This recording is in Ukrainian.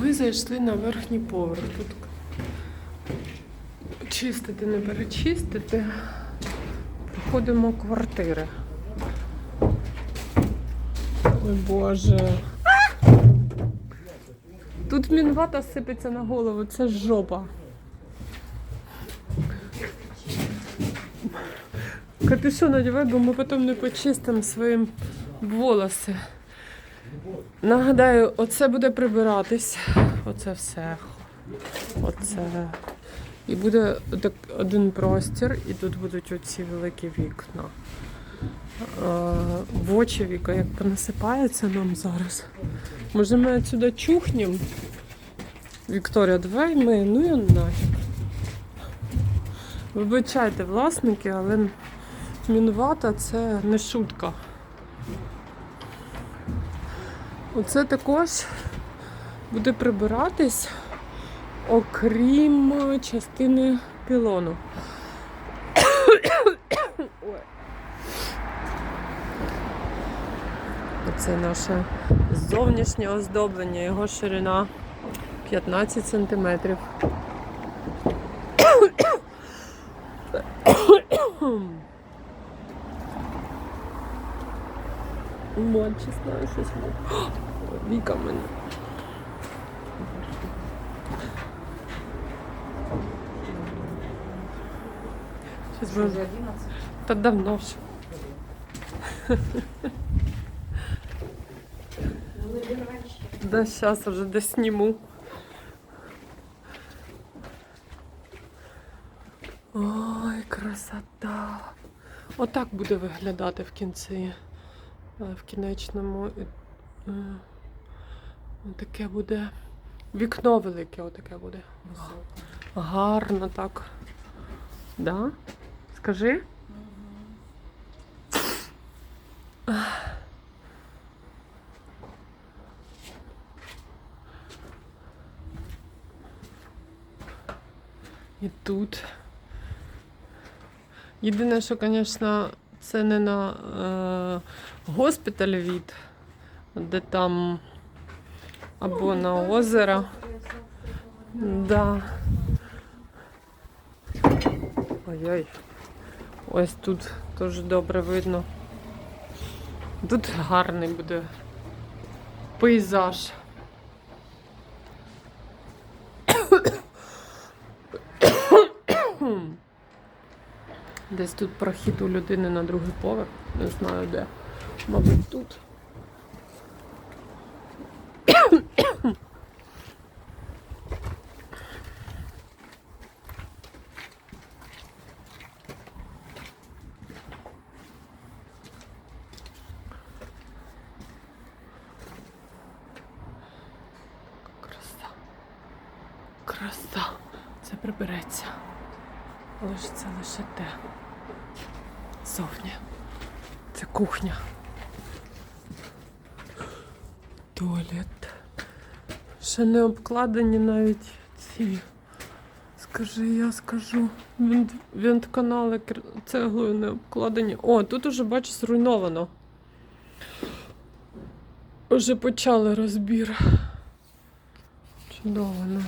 Ми зайшли на верхній поверх. Тут чистити, не перечистити. Проходимо квартири. Ой Боже. Тут мінвата сипеться на голову, це жопа. Капюшон одягай, бо ми потім не почистимо своїм волоси. Нагадаю, оце буде прибиратись. Оце все. Оце. І буде один простір, і тут будуть оці великі вікна. Е, В очі віка, як понасипається нам зараз. Може, ми отсюди чухнемо? Вікторія, давай ми, ну і нафіг. Вибачайте, власники, але мінвата це не шутка. Оце також буде прибиратись, окрім частини пілону. Оце наше зовнішнє оздоблення, його ширина 15 сантиметрів. Мочі знаю щось. Віка в мене. Що, вже 11? Та давно вже. Да, зараз вже досніму. Ой, красота. Отак буде виглядати в кінці. е, В кінечному. Таке буде. Вікно велике, отаке буде. Гарно так. Да? Скажи? І тут. Єдине, що, звісно, це не на е, госпіталь від, де там або на озеро. Да. Ой-ой. Ось тут теж добре видно. Тут гарний буде пейзаж. Десь тут прохід у людини на другий поверх. Не знаю де. Мабуть, тут. Краса. Краса. Це прибереться. Але ж це лише те. Зовні. Це кухня. Туалет. Ще не обкладені навіть ці. Скажи, я скажу. Вент, вентканали кр- цеглою не обкладені. О, тут уже, бачу, зруйновано. Уже почали розбір. Чудово, ну.